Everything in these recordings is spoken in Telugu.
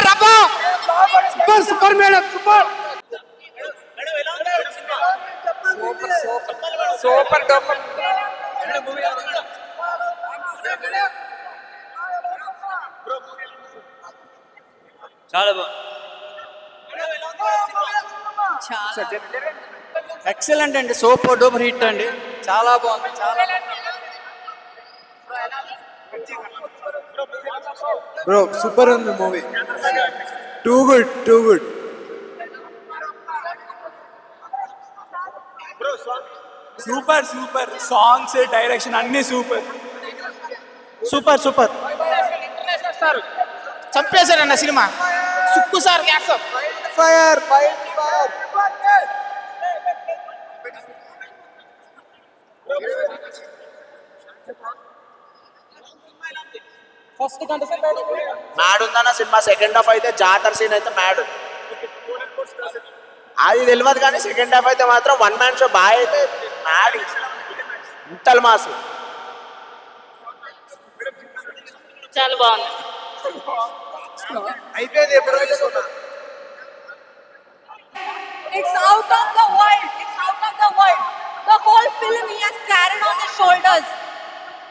సూపర్ అబ్బా super super madam super. Super duper. చాలా బాగుంది. ఎక్సలెంట్ అండి సూపర్ డూపర్ హిట్ అండి. చాలా బాగుంది చాలా బ్రో సూపర్ ఉంది movie too good too good super super songs direction అన్ని super super super చంపేశారన్న cinema. Sukku sir gas fire fire fire mad ఉందన్న సినిమా సెకండ్ హాఫ్ అయితే జాతర సీన్ అయితే మ్యాడ్ అది తెలియదు కానీ సెకండ్ హాఫ్ అయితే మాత్రం వన్ మ్యాన్ షో బాగా అయితే మ్యాడ్ ఇంతల్ మాస్ చాలా బాగుంది అయిపోయింది ఎప్పుడు It's out of the world. It's out of the world. The whole film he has carried on his shoulders.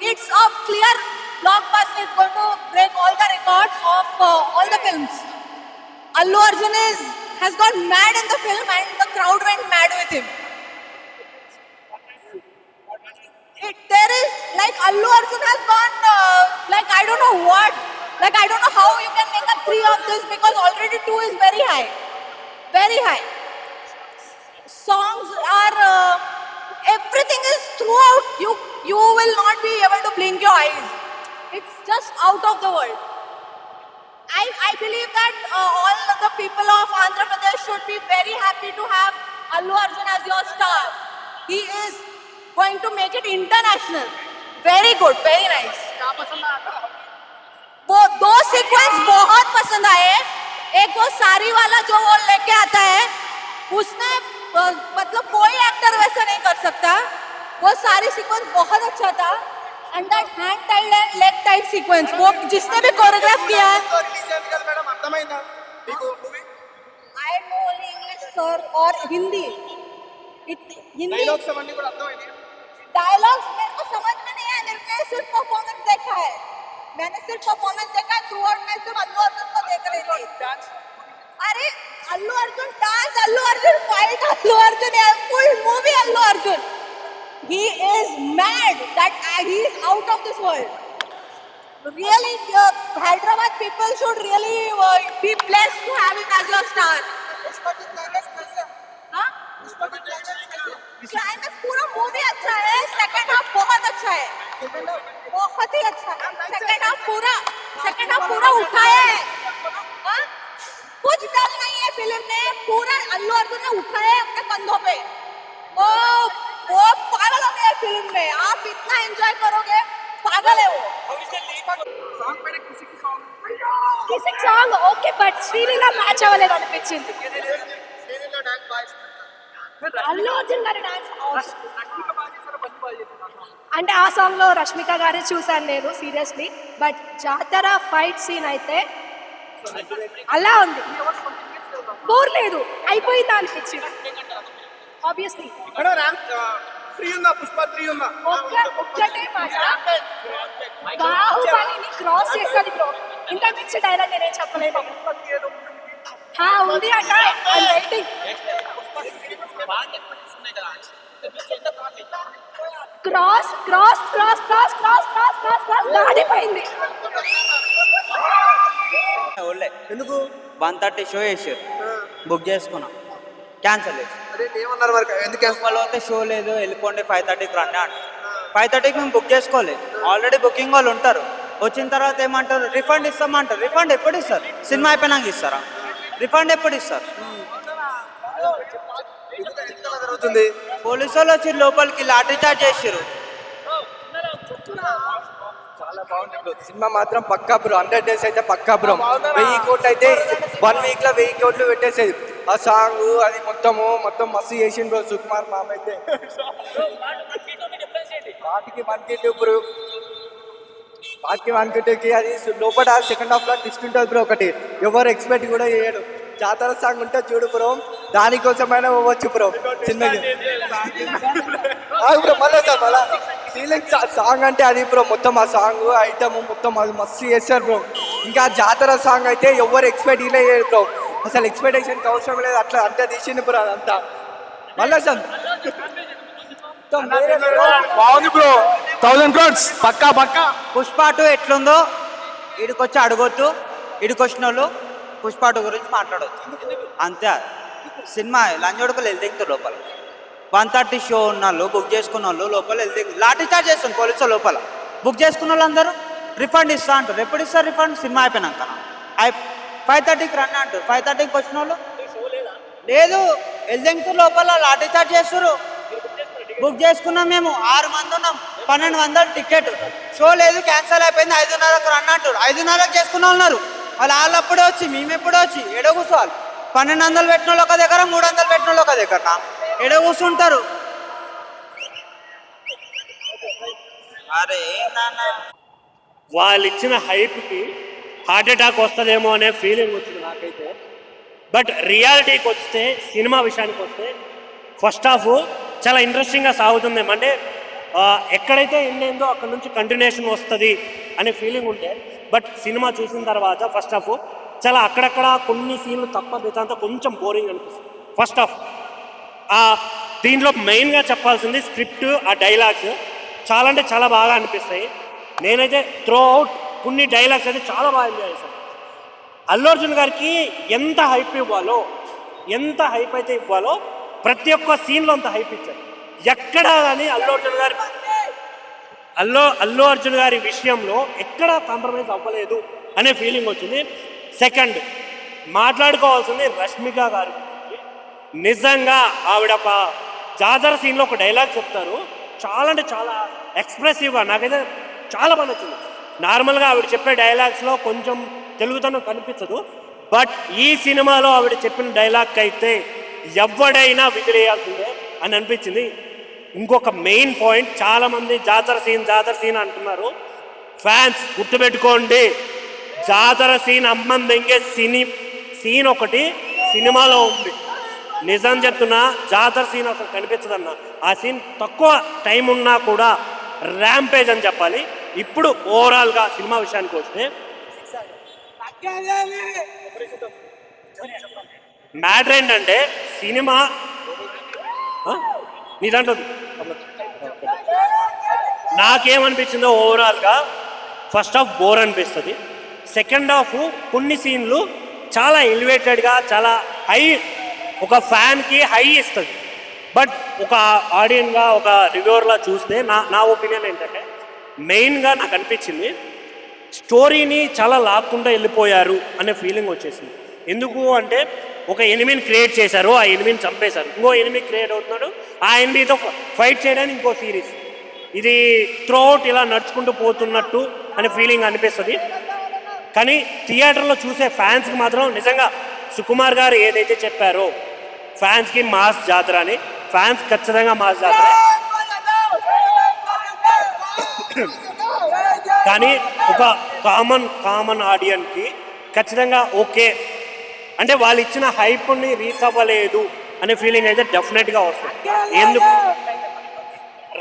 It's a clear blockbuster. is going to break all the records of uh, all the films. Allu Arjun is has gone mad in the film, and the crowd went mad with him. It, there is like Allu Arjun has gone uh, like I don't know what. Like I don't know how you can make a three of this because already two is very high, very high songs are uh, everything is throughout you you will not be able to blink your eyes it's just out of the world i i believe that uh, all the people of andhra pradesh should be very happy to have allu arjun as your star he is going to make it international very good very nice वो दो सीक्वेंस बहुत पसंद आए एक वो सारी वाला जो वो लेके आता है उसने अ, मतलब कोई एक्टर वैसा नहीं कर सकता वो सारी सीक्वेंस बहुत अच्छा था and that hand tied and leg tied sequence. वो जिसने भी कोरियोग्राफ किया है। I know only English sir और हिंदी हिंदी डायलॉग्स समझने को आता है डायलॉग्स मेरे को समझ में नहीं आया मेरे को सिर्फ़ परफॉर्मेंस देखा है। मैंने सिर्फ़ परफॉर्मेंस देखा थ्रू आउट मैं सिर्फ़ अल्लू अर्जुन को देख रही थी। अरे Allu Arjun dance Allu Arjun fight Allu Arjun full movie Allu Arjun. He is mad that uh, he is out of this world really uh, hyderabad people should really uh, be blessed to have him as your star हाँ? क्लाइमेक्स पूरा मूवी अच्छा है सेकंड हाफ़ बहुत अच्छा है बहुत ही अच्छा है सेकंड हाफ़ पूरा सेकंड हाफ़ पूरा उठाया है हाँ? कुछ डर नहीं है फ़िल्म में पूरा अल्लू अर्जुन ने उठाया है अपने कंधों पे वो वो पागल हो गया फिल्म में आप इतना एंजॉय करोगे पागल है वो కిసి song okay but Sreeleela match అవ్వలేదు అనిపించింది అల్లు అర్జున్ గారి డాన్స్ అంటే ఆ సాంగ్ లో రష్మిక గారి చూశాను నేను seriously but Jatara fight scene అయితే అలా ఉంది బోర్ లేదు అయిపోయిందా అనిపించింది ఆబ్వియస్లీ మేడం ర్యాంక్ త్రీ ఉందా? పుష్ప త్రీ ఉందా? ఒక్క ఒక్కటే మాట. బాహుబలిని క్రాస్ చేశాడు బ్రో ఇంత మించి డైలాగ్ నేనే చెప్పలేను. హా, ఉంది అట waiting cross cross cross cross cross cross cross cross దాడిపోయింది. ఎందుకు? వన్ థర్టీ షో చేసారు. బుక్ చేసుకున్నాం. క్యాన్సల్ చేసి. ఏమన్నారు మరి ఎందుకు? వాళ్ళు అయితే షో లేదు వెళ్ళిపోండి ఫైవ్ థర్టీకి రండి అంట ఫైవ్ థర్టీకి మేము బుక్ చేసుకోలేదు ఆల్రెడీ బుకింగ్ వాళ్ళు ఉంటారు. వచ్చిన తర్వాత ఏమంటారు? రిఫండ్ ఇస్తామంటారు. రిఫండ్ ఎప్పుడు ఇస్తారు? సినిమా అయిపోయినాక ఇస్తారా? రిఫండ్ ఎప్పుడు ఇస్తారు? జరుగుతుంది. పోలీసు వాళ్ళు వచ్చి లోపలికి లాఠీ చార్జ్ చేసారు చాలా బాగుంది బ్రో. సినిమా మాత్రం పక్కా బ్రో. హండ్రెడ్ డేస్ అయితే పక్కా బ్రో. వెయ్యి కోట్లు అయితే వన్ వీక్లో వెయ్యి కోట్లు పెట్టేసేది. ఆ సాంగ్ అది మొత్తము మొత్తం మస్తు చేసిండు బ్రో సుకుమార్ మామ అయితే. వాటికి మనకి బ్రో. పార్టీ వన్ అది లోపల సెకండ్ హాఫ్లో ట్విస్ట్ ఉంటుంది బ్రో ఒకటి. ఎవరు ఎక్స్పెక్ట్ కూడా చేయడు. జాతర సాంగ్ ఉంటే చూడు బ్రో. దానికోసమైనా పోవచ్చు బ్రో. చిన్నది బ్రో మళ్ళీ సార్ మళ్ళా. ఫీలింగ్ సాంగ్ అంటే అది బ్రో. మొత్తం ఆ సాంగ్ ఐటమ్ మొత్తం అది మస్తు చేస్తారు బ్రో. ఇంకా జాతర సాంగ్ అయితే ఎవరు ఎక్స్పెక్ట్ ఇలా చేయరు బ్రో. అసలు ఎక్స్పెక్టేషన్కి అవసరం లేదు అట్లా అంతా తీసింది బ్రో అదంతా. మళ్ళా సార్ బాగుంది బ్రో థౌసండ్ క్రోడ్స్ పక్కా పక్కా. పుష్ప టూ ఎట్లుందో ఇడికొచ్చి అడగొచ్చు ఇడికొచ్చిన వాళ్ళు పుష్ప టూ గురించి మాట్లాడవచ్చు అంతే. సినిమా లంజోడుకులు వెళ్తే లోపల. వన్ థర్టీ షో ఉన్న వాళ్ళు బుక్ చేసుకున్న వాళ్ళు లోపల వెళ్తే లాఠీ చార్జ్ చేస్తుంది పోలీసు లోపల. బుక్ చేసుకున్న వాళ్ళందరూ రిఫండ్ ఇస్తా అంటారు. ఎప్పుడు ఇస్తారు రిఫండ్ సినిమా అయిపోయినాక. అయి ఫైవ్ థర్టీకి రన్ అంటారు ఫైవ్ థర్టీకి వచ్చిన వాళ్ళు లేదు? ఎల్జంకు లోపల లాఠీ చార్జ్ చేస్తారు బుక్ చేసుకున్నాం మేము. ఆరు మంది ఉన్నాం. పన్నెండు వందలు టికెట్. షో లేదు క్యాన్సిల్ అయిపోయింది. ఐదున్నరకు రన్ అంటారు ఐదున్నరకు చేసుకున్న ఉన్నారు. వాళ్ళు వాళ్ళు అప్పుడే వచ్చి మేము ఎప్పుడే వచ్చి ఎడ కూర్చోవాలి. పన్నెండు వందలు పెట్టిన వాళ్ళు ఒక దగ్గర మూడు వందలు పెట్టిన వాళ్ళు ఒక దగ్గర. ఎడ కూర్చుంటారు. అరే వాళ్ళు ఇచ్చిన హైప్కి హార్ట్ అటాక్ వస్తుందేమో అనే ఫీలింగ్ వచ్చింది నాకైతే. బట్ రియాలిటీకి వస్తే సినిమా విషయానికి వస్తే ఫస్ట్ హాఫ్ చాలా ఇంట్రెస్టింగ్గా సాగుతుంది. అంటే ఎక్కడైతే ఎండ్ అయిందో అక్కడ నుంచి కంటిన్యూషన్ వస్తుంది అనే ఫీలింగ్ ఉంటే బట్ సినిమా చూసిన తర్వాత ఫస్ట్ హాఫ్ చాలా అక్కడక్కడ కొన్ని సీన్లు తప్ప మిగతా కొంచెం బోరింగ్ అనిపిస్తుంది. ఫస్ట్ హాఫ్ ఆ దీంట్లో మెయిన్గా చెప్పాల్సింది స్క్రిప్ట్ ఆ డైలాగ్స్ చాలా అంటే చాలా బాగా అనిపిస్తాయి. నేనైతే త్రో అవుట్ కొన్ని డైలాగ్స్ అయితే చాలా బాగా ఎంజాయ్ చేశాను అల్లు అర్జున్ గారికి ఎంత హైప్ ఇవ్వాలో ఎంత హైప్ అయితే ఇవ్వాలో ప్రతి ఒక్క సీన్లో అంత హైప్ ఇచ్చారు. ఎక్కడా కానీ అల్లు అర్జున్ గారి అల్లు అల్లు అర్జున్ గారి విషయంలో ఎక్కడా కాంప్రమైజ్ అవ్వలేదు అనే ఫీలింగ్ వచ్చింది. సెకండ్ మాట్లాడుకోవాల్సింది రష్మిక గారి నిజంగా ఆవిడ ఒక జాతర సీన్లో ఒక డైలాగ్ చెప్తారు. చాలా అంటే చాలా ఎక్స్ప్రెసివ్గా నాకైతే చాలా బాగా నచ్చింది. నార్మల్గా ఆవిడ చెప్పే డైలాగ్స్లో కొంచెం తెలుగుతనం కనిపించదు. బట్ ఈ సినిమాలో ఆవిడ చెప్పిన డైలాగ్ అయితే ఎవడైనా విజిలేయాల్సిందే అని అనిపించింది. ఇంకొక మెయిన్ పాయింట్ చాలామంది జాతర సీన్ జాతర సీన్ అంటున్నారు. ఫ్యాన్స్ గుర్తుపెట్టుకోండి. జాతర సీన్ అమ్మం దెంగే సినీ సీన్ ఒకటి సినిమాలో ఉంది. నిజం చెప్తున్నా జాతర సీన్ అసలు కనిపించదన్న. ఆ సీన్ తక్కువ టైం ఉన్నా కూడా ర్యాంపేజ్ అని చెప్పాలి. ఇప్పుడు ఓవరాల్గా సినిమా విషయానికి వస్తే మ్యాటర్ ఏంటంటే సినిమా నీ దాంట్లో నాకేమనిపించిందో ఓవరాల్గా ఫస్ట్ హాఫ్ బోర్ అనిపిస్తుంది. సెకండ్ హాఫ్ కొన్ని సీన్లు చాలా ఎలివేటెడ్గా చాలా హై ఒక ఫ్యాన్కి హై ఇస్తుంది. బట్ ఒక ఆడియన్గా ఒక రివ్యూవర్లా చూస్తే నా నా ఒపీనియన్ ఏంటంటే మెయిన్గా నాకు అనిపించింది స్టోరీని చాలా లాక్కుండా వెళ్ళిపోయారు అనే ఫీలింగ్ వచ్చేసింది. ఎందుకు అంటే ఒక ఎనిమిని క్రియేట్ చేశారు ఆ ఎనిమిని చంపేశారు. ఇంకో ఎనిమి క్రియేట్ అవుతున్నాడు ఆ ఎనిమితో ఫైట్ చేయడానికి ఇంకో సిరీస్. ఇది త్రోఅవుట్ ఇలా నడుచుకుంటూ పోతున్నట్టు అనే ఫీలింగ్ అనిపిస్తుంది. కానీ థియేటర్లో చూసే ఫ్యాన్స్కి మాత్రం నిజంగా సుకుమార్ గారు ఏదైతే చెప్పారో ఫ్యాన్స్కి మాస్ జాతర అని ఫ్యాన్స్ ఖచ్చితంగా మాస్ జాతర. కానీ ఒక కామన్ కామన్ ఆడియన్కి ఖచ్చితంగా ఓకే. అంటే వాళ్ళు ఇచ్చిన హైప్ని రీచ్ అవ్వలేదు అనే ఫీలింగ్ అయితే డెఫినెట్గా వస్తుంది. ఎందుకు?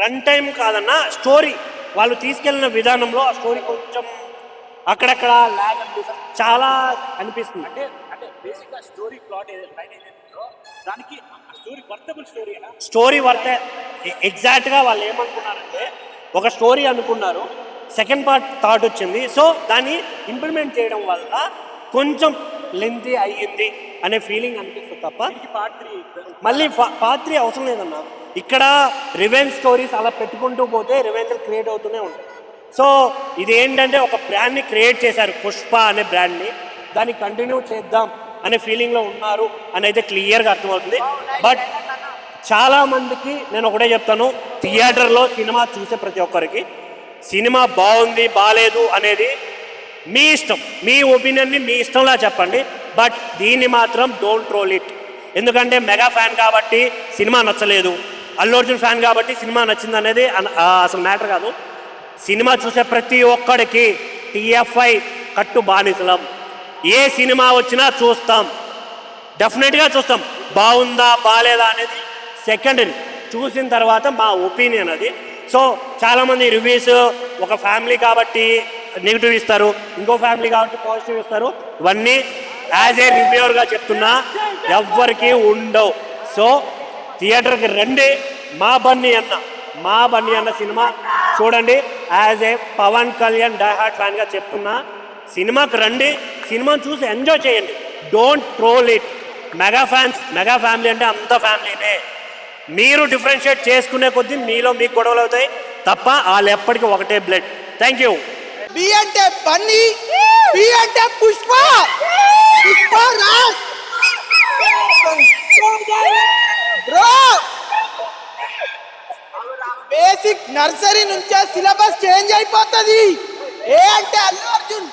రన్ టైం కాదన్నా స్టోరీ వాళ్ళు తీసుకెళ్ళిన విధానంలో ఆ స్టోరీ కొంచెం అక్కడక్కడ ల్యాగ్ అనిపిస్తుంది. చాలా అనిపిస్తుంది. అంటే అంటే బేసిక్గా స్టోరీ ప్లాట్ దానికి స్టోరీ వర్తబుల్ స్టోరీ స్టోరీ వర్తే ఎగ్జాక్ట్గా వాళ్ళు ఏమనుకున్నారంటే ఒక స్టోరీ అనుకున్నారు. సెకండ్ పార్ట్ థాట్ వచ్చింది. సో దాన్ని ఇంప్లిమెంట్ చేయడం వల్ల కొంచెం లెంతీ అయ్యింది అనే ఫీలింగ్ అనిపిస్తుంది తప్ప పార్ట్ త్రీ మళ్ళీ పార్ట్ త్రీ అవసరం లేదన్న. ఇక్కడ రివెంజ్ స్టోరీస్ అలా పెట్టుకుంటూ పోతే రివెంజ్ క్రియేట్ అవుతూనే ఉంటాయి. సో ఇది ఏంటంటే ఒక బ్రాండ్ని క్రియేట్ చేశారు పుష్ప అనే బ్రాండ్ని దాన్ని కంటిన్యూ చేద్దాం అనే ఫీలింగ్లో ఉన్నారు అని అయితే క్లియర్గా అర్థమవుతుంది. బట్ చాలా మందికి నేను ఒకటే చెప్తాను థియేటర్లో సినిమా చూసే ప్రతి ఒక్కరికి సినిమా బాగుంది బాగాలేదు అనేది మీ ఇష్టం మీ ఒపీనియన్ని మీ ఇష్టంలా చెప్పండి బట్ దీన్ని మాత్రం డోంట్ ట్రోల్ ఇట్. ఎందుకంటే మెగా ఫ్యాన్ కాబట్టి సినిమా నచ్చలేదు అల్లు అర్జున్ ఫ్యాన్ కాబట్టి సినిమా నచ్చింది అనేది అసలు మ్యాటర్ కాదు. సినిమా చూసే ప్రతి ఒక్కడికి టిఎఫ్ఐ కట్టు బానిసలం. ఏ సినిమా వచ్చినా చూస్తాం. డెఫినెట్గా చూస్తాం. బాగుందా బాగాలేదా అనేది సెకండరీ చూసిన తర్వాత మా ఒపీనియన్ అది. సో చాలామంది రివ్యూస్ ఒక ఫ్యామిలీ కాబట్టి నెగిటివ్ ఇస్తారు. ఇంకో ఫ్యామిలీ కాబట్టి పాజిటివ్ ఇస్తారు. ఇవన్నీ యాజ్ ఏ రివ్యూర్గా చెప్తున్నా ఎవ్వరికి ఉండవు. సో థియేటర్కి రండి. మా బన్నీ అన్న మా బన్నీ అన్న సినిమా చూడండి. As a Pawan Kalyan diehard ఫ్యాన్గా చెప్తున్నా సినిమాకి రండి. సినిమాని చూసి ఎంజాయ్ చేయండి. Don't troll it mega fans mega family అంటే అంత ఫ్యామిలీనే మీరు డిఫరెన్షియేట్ చేసుకునే కొద్దీ మీలో మీకు గొడవలు అవుతాయి. తప్ప వాళ్ళు ఎప్పటికీ ఒకటే బ్లడ్. థ్యాంక్ యూ బి అంటే బన్నీ బి అంటే Pushpa. Pushpa Raj bro. Basic nursery నుంచే సిలబస్ చేంజ్ అయిపోతుంది. ఏ అంటే అల్లు అర్జున్.